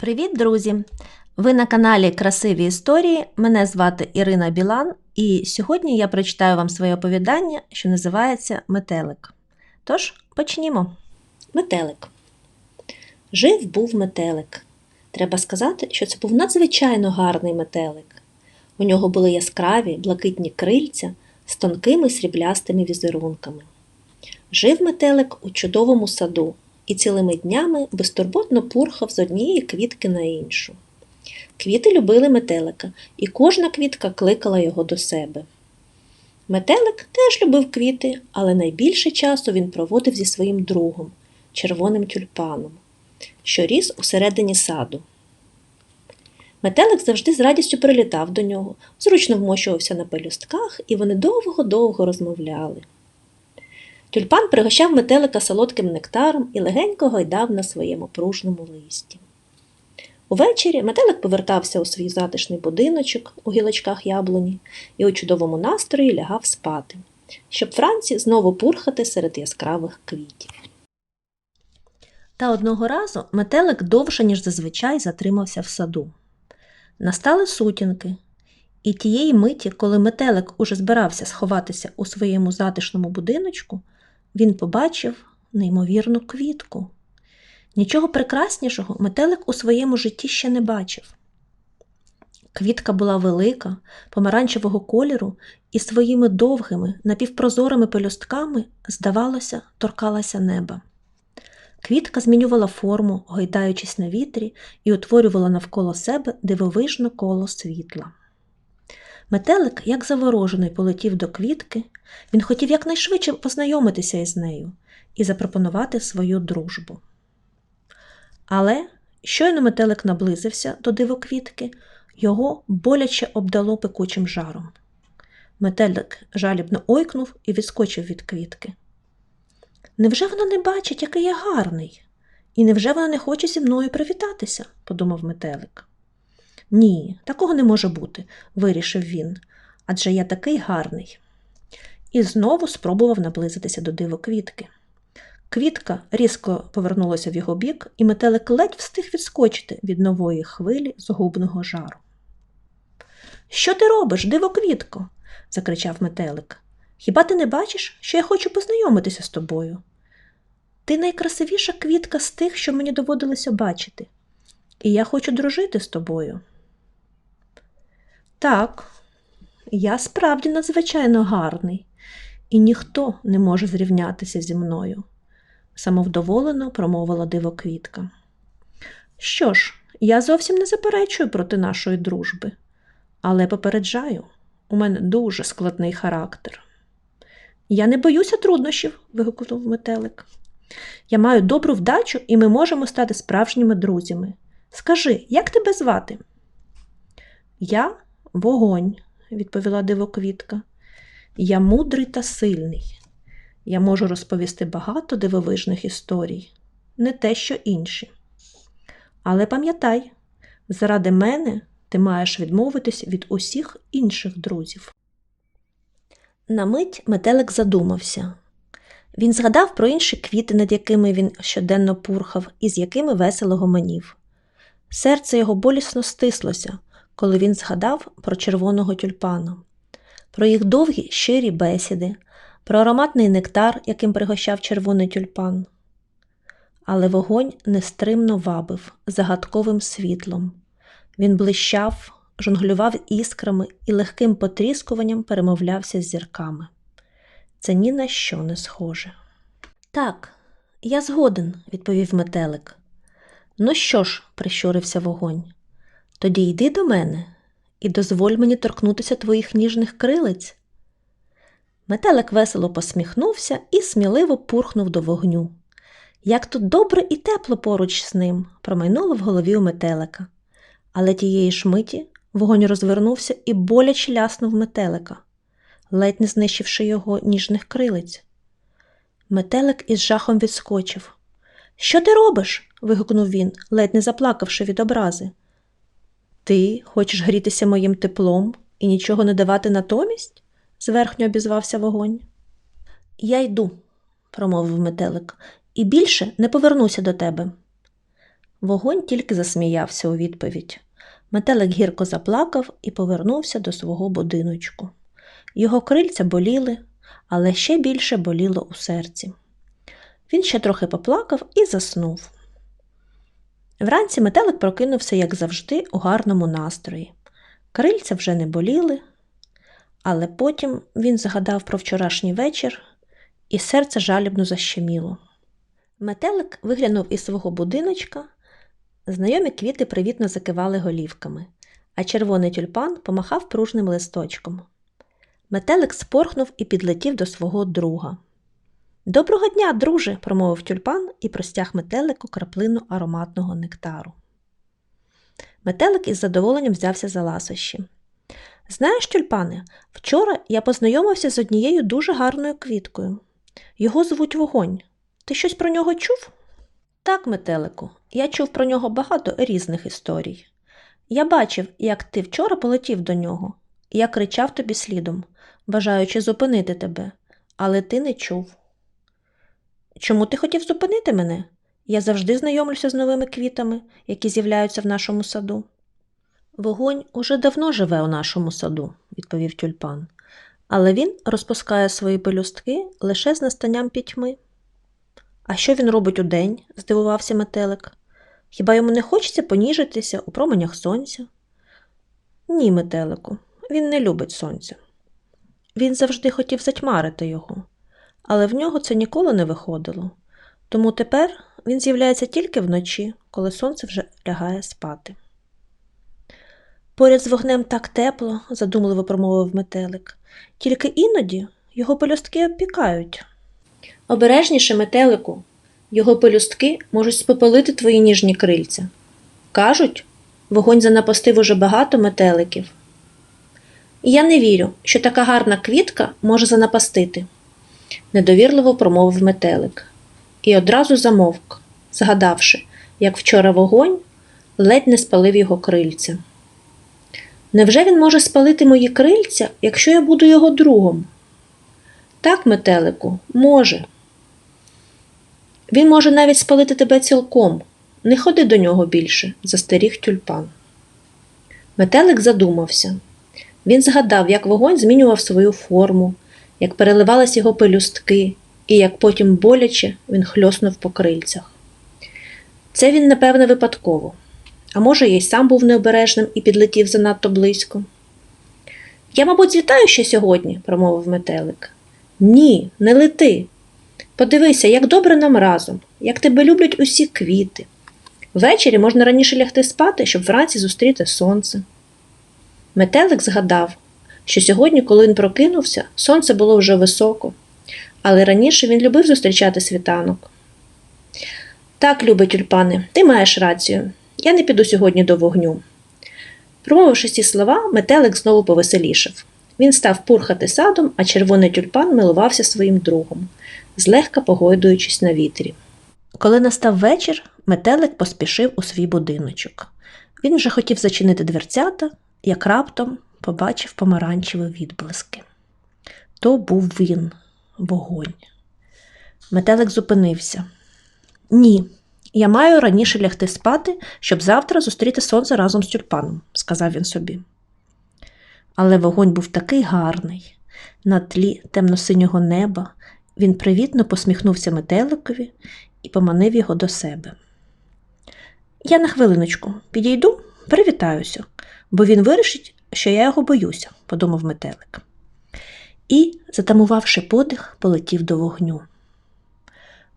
Привіт, друзі! Ви на каналі Красиві історії. Мене звати Ірина Білан, і сьогодні я прочитаю вам своє оповідання, що називається Метелик. Тож почнімо. Метелик. Жив був метелик. Треба сказати, що це був надзвичайно гарний метелик. У нього були яскраві блакитні крильця з тонкими сріблястими візерунками. Жив метелик у чудовому саду і цілими днями безтурботно пурхав з однієї квітки на іншу. Квіти любили метелика, і кожна квітка кликала його до себе. Метелик теж любив квіти, але найбільше часу він проводив зі своїм другом, червоним тюльпаном, що ріс усередині саду. Метелик завжди з радістю прилітав до нього, зручно вмощувався на пелюстках, і вони довго-довго розмовляли. Тюльпан пригощав метелика солодким нектаром і легенько гойдав на своєму пружному листі. Увечері метелик повертався у свій затишний будиночок у гілочках яблуні і у чудовому настрої лягав спати, щоб вранці знову пурхати серед яскравих квітів. Та одного разу метелик довше, ніж зазвичай, затримався в саду. Настали сутінки, і тієї миті, коли метелик уже збирався сховатися у своєму затишному будиночку, він побачив неймовірну квітку. Нічого прекраснішого метелик у своєму житті ще не бачив. Квітка була велика, помаранчевого кольору і своїми довгими, напівпрозорими пелюстками, здавалося, торкалася неба. Квітка змінювала форму, гойдаючись на вітрі, і утворювала навколо себе дивовижне коло світла. Метелик, як заворожений, полетів до квітки, він хотів якнайшвидше познайомитися із нею і запропонувати свою дружбу. Але щойно метелик наблизився до дивоквітки, його боляче обдало пекучим жаром. Метелик жалібно ойкнув і відскочив від квітки. Невже вона не бачить, який я гарний? І невже вона не хоче зі мною привітатися? подумав метелик. Ні, такого не може бути, вирішив він, адже я такий гарний. І знову спробував наблизитися до дивоквітки. Квітка різко повернулася в його бік, і метелик ледь встиг відскочити від нової хвилі згубного жару. Що ти робиш, дивоквітко? закричав метелик. Хіба ти не бачиш, що я хочу познайомитися з тобою? Ти найкрасивіша квітка з тих, що мені доводилося бачити, і я хочу дружити з тобою. Так, я справді надзвичайно гарний, і ніхто не може зрівнятися зі мною, самовдоволено промовила дивоквітка. Що ж, я зовсім не заперечую проти нашої дружби, але попереджаю, у мене дуже складний характер. Я не боюся труднощів, вигукнув метелик. Я маю добру вдачу, і ми можемо стати справжніми друзями. Скажи, як тебе звати? Я вогонь, відповіла дивоквітка. Я мудрий та сильний. Я можу розповісти багато дивовижних історій, не те, що інші. Але пам'ятай, заради мене ти маєш відмовитись від усіх інших друзів. На мить метелик задумався. Він згадав про інші квіти, над якими він щоденно пурхав і з якими весело гомонів. Серце його болісно стислося, коли він згадав про червоного тюльпана, про їх довгі щирі бесіди, про ароматний нектар, яким пригощав червоний тюльпан. Але вогонь нестримно вабив загадковим світлом. Він блищав, жонглював іскрами і легким потріскуванням перемовлявся з зірками. Це ні на що не схоже. Так, я згоден, відповів метелик. Ну що ж, прищурився вогонь, тоді йди до мене і дозволь мені торкнутися твоїх ніжних крилиць. Метелик весело посміхнувся і сміливо пурхнув до вогню. Як тут добре і тепло поруч з ним, промайнуло в голові у метелика. Але тієї ж миті вогонь розвернувся і боляче ляснув метелика, ледь не знищивши його ніжних крилиць. Метелик із жахом відскочив. Що ти робиш? вигукнув він, ледь не заплакавши від образи. Ти хочеш грітися моїм теплом і нічого не давати натомість? зверхньо обізвався вогонь. Я йду, промовив метелик, і більше не повернуся до тебе. Вогонь тільки засміявся у відповідь. Метелик гірко заплакав і повернувся до свого будиночку. Його крильця боліли, але ще більше боліло у серці. Він ще трохи поплакав і заснув. Вранці метелик прокинувся, як завжди, у гарному настрої. Крильця вже не боліли, але потім він згадав про вчорашній вечір, і серце жалібно защеміло. Метелик виглянув із свого будиночка. Знайомі квіти привітно закивали голівками, а червоний тюльпан помахав пружним листочком. Метелик спорхнув і підлетів до свого друга. Доброго дня, друже, промовив тюльпан і простяг метелику краплину ароматного нектару. Метелик із задоволенням взявся за ласощі. Знаєш, тюльпане, вчора я познайомився з однією дуже гарною квіткою. Його звуть вогонь. Ти щось про нього чув? Так, метелику, я чув про нього багато різних історій. Я бачив, як ти вчора полетів до нього, я кричав тобі слідом, бажаючи зупинити тебе, але ти не чув. Чому ти хотів зупинити мене? Я завжди знайомлюся з новими квітами, які з'являються в нашому саду. Вогонь уже давно живе у нашому саду, відповів тюльпан, але він розпускає свої пелюстки лише з настанням пітьми. А що він робить удень? здивувався метелик. Хіба йому не хочеться поніжитися у променях сонця? Ні, метелику, він не любить сонця. Він завжди хотів затьмарити його, але в нього це ніколи не виходило. Тому тепер він з'являється тільки вночі, коли сонце вже лягає спати. Поряд з вогнем так тепло, задумливо промовив метелик, тільки іноді його пелюстки обпікають. Обережніше, метелику, його пелюстки можуть спопелити твої ніжні крильця. Кажуть, вогонь занапастив уже багато метеликів. Я не вірю, що така гарна квітка може занапастити, недовірливо промовив метелик, і одразу замовк, згадавши, як вчора вогонь ледь не спалив його крильця. Невже він може спалити мої крильця, якщо я буду його другом? Так, метелику, може. Він може навіть спалити тебе цілком. Не ходи до нього більше, застеріг тюльпан. Метелик задумався. Він згадав, як вогонь змінював свою форму, як переливались його пелюстки, і як потім боляче він хльоснув по крильцях. Це він, напевне, випадково. А може, я й сам був необережним і підлетів занадто близько. Я, мабуть, злітаю ще сьогодні, промовив метелик. Ні, не лети. Подивися, як добре нам разом, як тебе люблять усі квіти. Ввечері можна раніше лягти спати, щоб вранці зустріти сонце. Метелик згадав, що сьогодні, коли він прокинувся, сонце було вже високо, але раніше він любив зустрічати світанок. Так, любий тюльпане, ти маєш рацію. Я не піду сьогодні до вогню. Промовивши ці слова, метелик знову повеселішав. Він став пурхати садом, а червоний тюльпан милувався своїм другом, злегка погойдуючись на вітрі. Коли настав вечір, метелик поспішив у свій будиночок. Він вже хотів зачинити дверцята, як раптом побачив помаранчеві відблиски. То був він, вогонь. Метелик зупинився. Ні, я маю раніше лягти спати, щоб завтра зустріти сонце разом з тюльпаном, сказав він собі. Але вогонь був такий гарний. На тлі темно-синього неба він привітно посміхнувся метеликові і поманив його до себе. Я на хвилиночку підійду, привітаюся, бо він вирішить, що я його боюся, подумав метелик. І, затамувавши подих, полетів до вогню.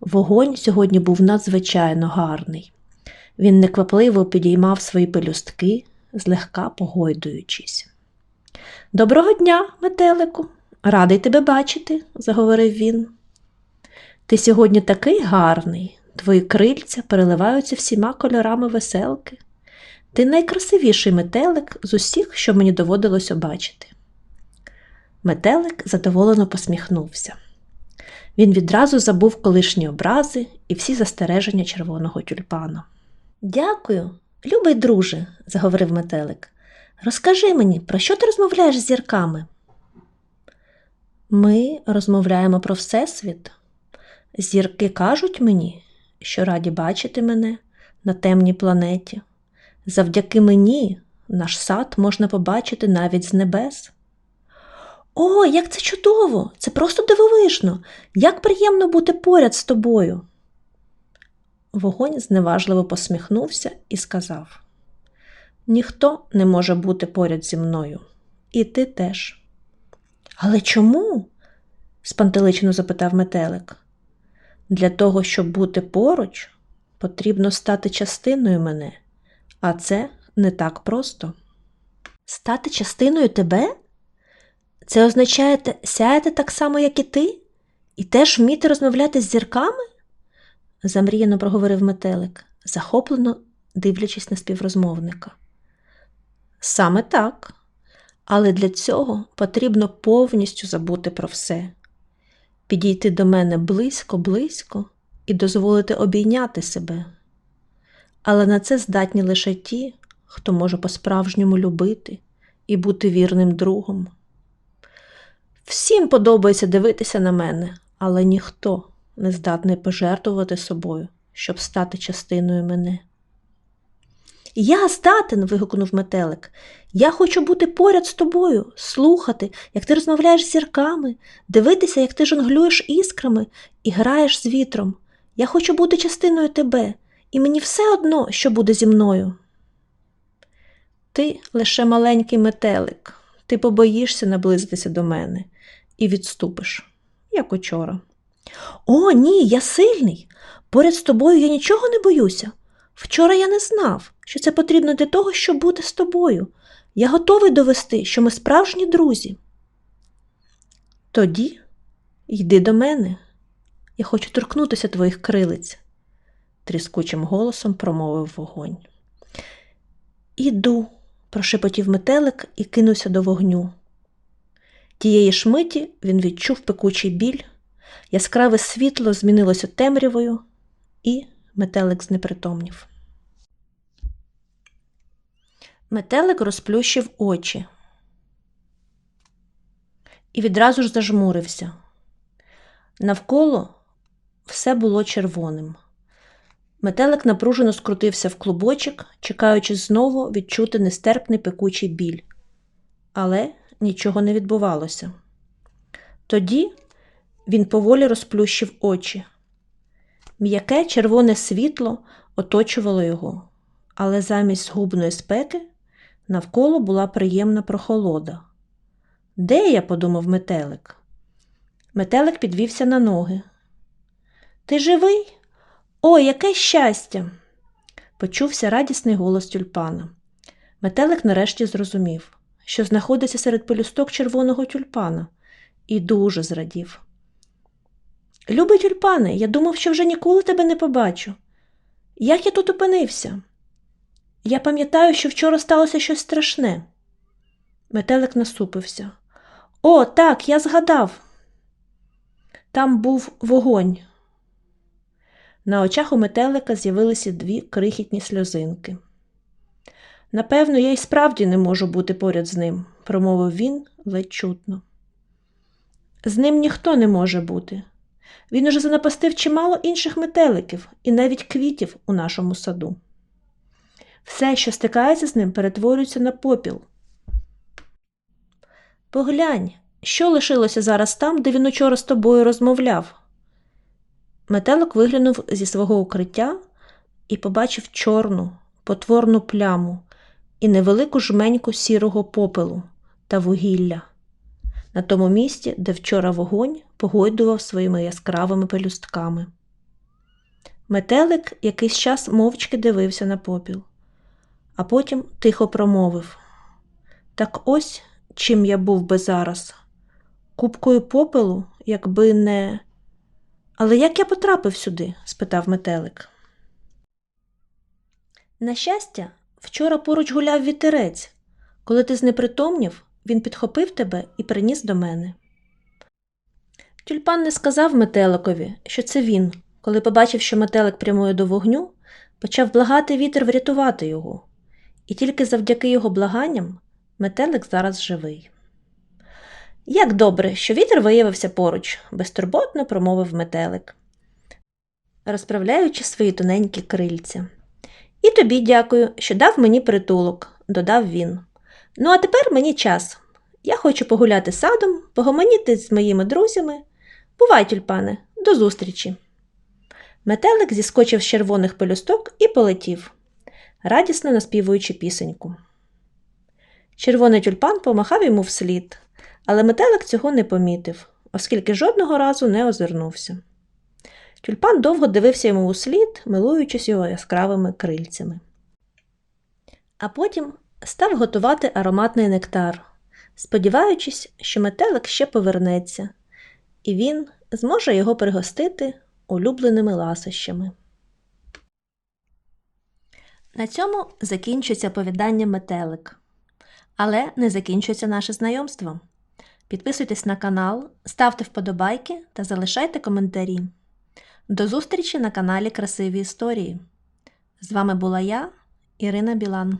Вогонь сьогодні був надзвичайно гарний. Він неквапливо підіймав свої пелюстки, злегка погойдуючись. Доброго дня, метелику, радий тебе бачити, заговорив він. Ти сьогодні такий гарний, твої крильця переливаються всіма кольорами веселки. Ти найкрасивіший метелик з усіх, що мені доводилося бачити. Метелик задоволено посміхнувся. Він відразу забув колишні образи і всі застереження червоного тюльпана. Дякую, любий друже, заговорив метелик. Розкажи мені, про що ти розмовляєш з зірками? Ми розмовляємо про Всесвіт. Зірки кажуть мені, що раді бачити мене, на темній планеті. Завдяки мені наш сад можна побачити навіть з небес. О, як це чудово! Це просто дивовижно! Як приємно бути поряд з тобою. Вогонь зневажливо посміхнувся і сказав: Ніхто не може бути поряд зі мною, і ти теж. Але чому? спантеличено запитав метелик. Для того, щоб бути поруч, потрібно стати частиною мене, а це не так просто. Стати частиною тебе? Це означає сяяти так само, як і ти, і теж вміти розмовляти з зірками? замріяно проговорив метелик, захоплено дивлячись на співрозмовника. Саме так. Але для цього потрібно повністю забути про все, підійти до мене близько-близько і дозволити обійняти себе. Але на це здатні лише ті, хто може по-справжньому любити і бути вірним другом. Всім подобається дивитися на мене, але ніхто не здатний пожертвувати собою, щоб стати частиною мене. Я здатен. вигукнув метелик. Я хочу бути поряд з тобою, слухати, як ти розмовляєш з зірками, дивитися, як ти жонглюєш іскрами і граєш з вітром. Я хочу бути частиною тебе, і мені все одно, що буде зі мною. Ти лише маленький метелик, ти побоїшся наблизитися до мене і відступиш, як учора. О, ні, я сильний. Поряд з тобою я нічого не боюся. Вчора я не знав, що це потрібно для того, щоб бути з тобою. Я готовий довести, що ми справжні друзі. Тоді йди до мене. Я хочу торкнутися твоїх крилиць, тріскучим голосом промовив вогонь. Іду, прошепотів метелик і кинувся до вогню. Тієї ж миті він відчув пекучий біль, яскраве світло змінилося темрявою, і метелик знепритомнів. Метелик розплющив очі і відразу ж зажмурився. Навколо все було червоним. Метелик напружено скрутився в клубочок, чекаючи знову відчути нестерпний пекучий біль. Але нічого не відбувалося. Тоді він поволі розплющив очі. М'яке червоне світло оточувало його, але замість губної спеки навколо була приємна прохолода. Де я? подумав метелик. Метелик підвівся на ноги. Ти живий? О, яке щастя! Почувся радісний голос тюльпана. Метелик нарешті зрозумів, що знаходиться серед пелюсток червоного тюльпана, і дуже зрадів. Любий тюльпане, я думав, що вже ніколи тебе не побачу. Як я тут опинився? Я пам'ятаю, що вчора сталося щось страшне. Метелик насупився. О, так, я згадав. Там був вогонь. На очах у метелика з'явилися дві крихітні сльозинки. Напевно, я й справді не можу бути поряд з ним, промовив він ледь чутно. З ним ніхто не може бути. Він уже занапастив чимало інших метеликів і навіть квітів у нашому саду. Все, що стикається з ним, перетворюється на попіл. Поглянь, що лишилося зараз там, де він учора з тобою розмовляв. Метелик виглянув зі свого укриття і побачив чорну, потворну пляму і невелику жменьку сірого попелу та вугілля на тому місці, де вчора вогонь погойдував своїми яскравими пелюстками. Метелик якийсь час мовчки дивився на попіл, а потім тихо промовив Так ось чим я був би зараз. Купкою попелу, якби не. Але як я потрапив сюди? спитав метелик. На щастя, вчора поруч гуляв вітерець. Коли ти знепритомнів, він підхопив тебе і приніс до мене. Тюльпан не сказав метеликові, що це він, коли побачив, що метелик прямує до вогню, почав благати вітер врятувати його, і тільки завдяки його благанням метелик зараз живий. Як добре, що вітер виявився поруч, безтурботно промовив метелик, розправляючи свої тоненькі крильця. І тобі дякую, що дав мені притулок, додав він. Ну, а тепер мені час. Я хочу погуляти садом, погомоніти з моїми друзями. Бувай, тюльпане, до зустрічі. Метелик зіскочив з червоних пелюсток і полетів, радісно наспівуючи пісеньку. Червоний тюльпан помахав йому вслід, але метелик цього не помітив, оскільки жодного разу не озирнувся. Тюльпан довго дивився йому услід, милуючись його яскравими крильцями. А потім став готувати ароматний нектар, сподіваючись, що метелик ще повернеться, і він зможе його пригостити улюбленими ласощами. На цьому закінчується оповідання метелик. Але не закінчується наше знайомство. Підписуйтесь на канал, ставте вподобайки та залишайте коментарі. До зустрічі на каналі Красиві Історії. З вами була я, Ірина Білан.